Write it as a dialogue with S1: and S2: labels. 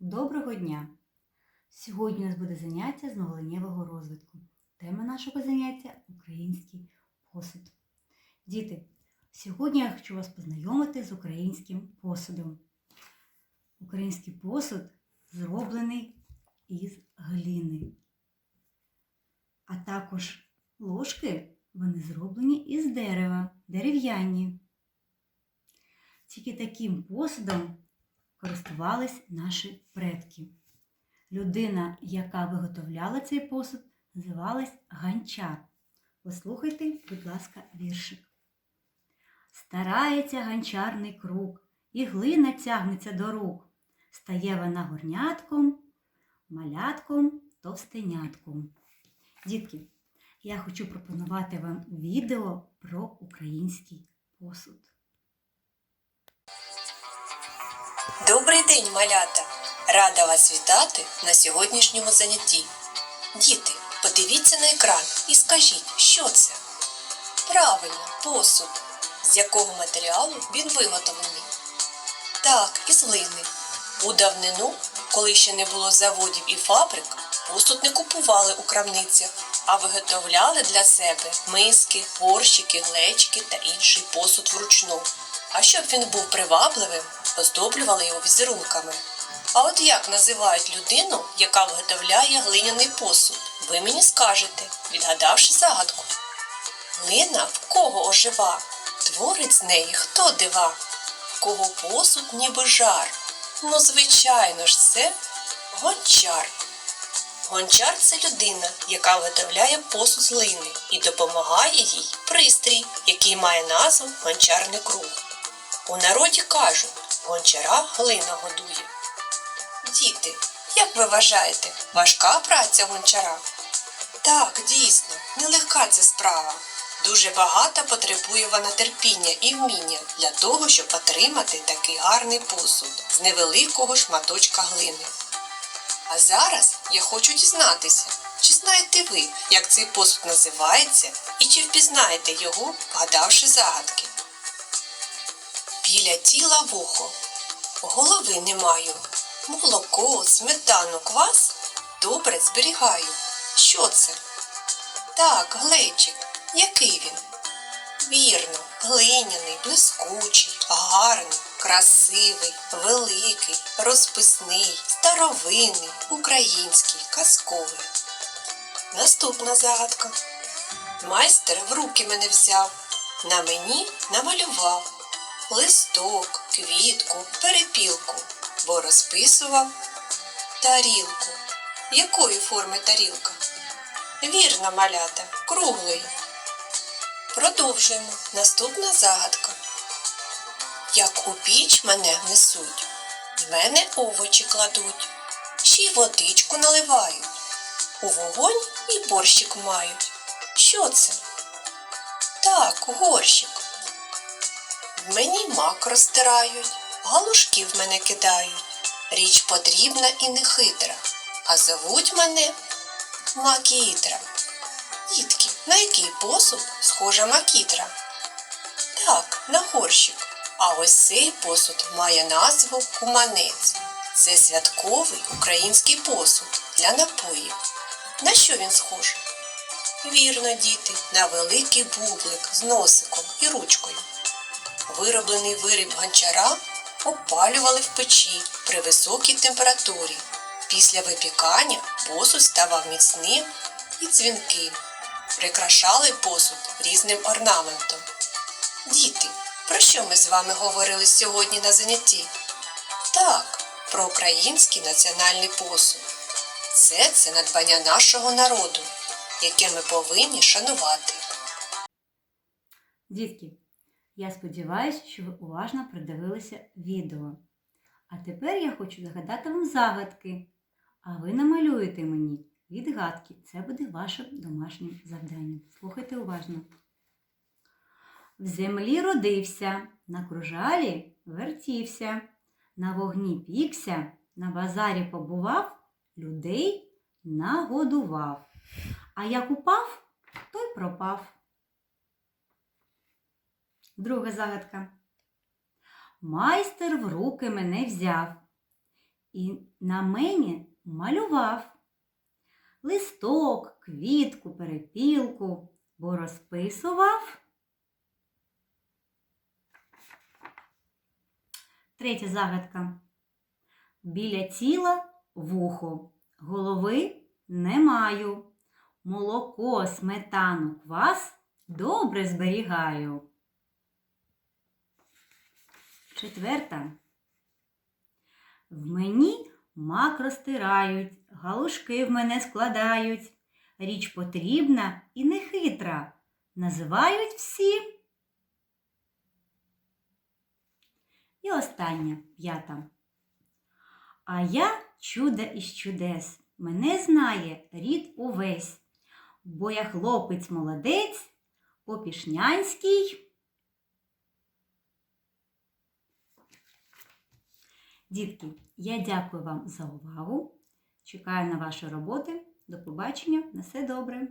S1: Доброго дня! Сьогодні у нас буде заняття з мовленнєвого розвитку. Тема нашого заняття український посуд. Діти, сьогодні я хочу вас познайомити з українським посудом. Український посуд зроблений із глини. А також ложки вони зроблені із дерева, дерев'яні. Тільки таким посудом користувались наші предки. Людина, яка виготовляла цей посуд, називалась ганчар. Послухайте, будь ласка, віршик. Старається ганчарний круг, і глина тягнеться до рук. Стає вона горнятком, малятком, товстенятком. Дітки, я хочу пропонувати вам відео про український посуд.
S2: Добрий день, малята! Рада вас вітати на сьогоднішньому занятті. Діти, подивіться на екран і скажіть, що це? Правильно, посуд. З якого матеріалу він виготовлений? Так, із глини. У давнину, коли ще не було заводів і фабрик, посуд не купували у крамницях, а виготовляли для себе миски, горщики, глечки та інший посуд вручну. А щоб він був привабливим, оздоблювали його візерунками. А от як називають людину, яка виготовляє глиняний посуд? Ви мені скажете, відгадавши загадку. Глина в кого ожива? Творить з неї хто дива? В кого посуд ніби жар? Ну, звичайно ж, це гончар. Гончар це людина, яка виготовляє посуд з глини і допомагає їй пристрій, який має назву гончарний круг. У народі кажуть, гончара глина годує. Діти, як ви вважаєте, важка праця гончара? Так, дійсно, нелегка ця справа. Дуже багато потребує вона терпіння і вміння для того, щоб отримати такий гарний посуд з невеликого шматочка глини. А зараз я хочу дізнатися, чи знаєте ви, як цей посуд називається, і чи впізнаєте його, вгадавши загадки. Біля тіла вухо, голови не маю, молоко, сметану, квас добре зберігаю. Що це? Так, глечик. Який він? Вірно, глиняний, блискучий, гарний, красивий, великий, розписний, старовинний, український, казковий. Наступна загадка. Майстер в руки мене взяв, на мені намалював листок, квітку, перепілку, бо розписував тарілку. Якої форми тарілка? Вірно, малята, круглої. Продовжуємо. Наступна загадка. Як у піч мене несуть, в мене овочі кладуть, ще й водичку наливають. У вогонь і борщик мають. Що це? Так, горщик. Мені мак розтирають, галушки в мене кидають. Річ потрібна і нехитра, а зовуть мене Макітра. Дітки, на який посуд схожа макітра? Так, на горщик. А ось цей посуд має назву куманець. Це святковий український посуд для напоїв. На що він схожий? Вірно, діти, на великий бублик з носиком і ручкою. Вироблений виріб гончара опалювали в печі при високій температурі. Після випікання посуд ставав міцним і дзвінким. Прикрашали посуд різним орнаментом. Діти, про що ми з вами говорили сьогодні на занятті? Так, про український національний посуд. Це це надбання нашого народу, яке ми повинні шанувати.
S1: Дітки, я сподіваюся, що ви уважно придивилися відео. А тепер я хочу загадати вам загадки. А ви намалюєте мені відгадки. Це буде вашим домашнім завданням. Слухайте уважно. В землі родився, на кружалі вертівся, на вогні пікся, на базарі побував, людей нагодував. А як упав, той пропав. Друга загадка. Майстер в руки мене взяв і на мені малював листок, квітку, перепілку, бо розписував. Третя загадка. Біля тіла вухо, голови не маю. Молоко, сметану, квас добре зберігаю. Четверта. В мені мак розтирають, галушки в мене складають. Річ потрібна і нехитра. Називають всі. І остання, п'ята. А я чудо із чудес. Мене знає рід увесь, бо я хлопець молодець, попішнянський. Дітки, я дякую вам за увагу. Чекаю на ваші роботи. До побачення. На все добре.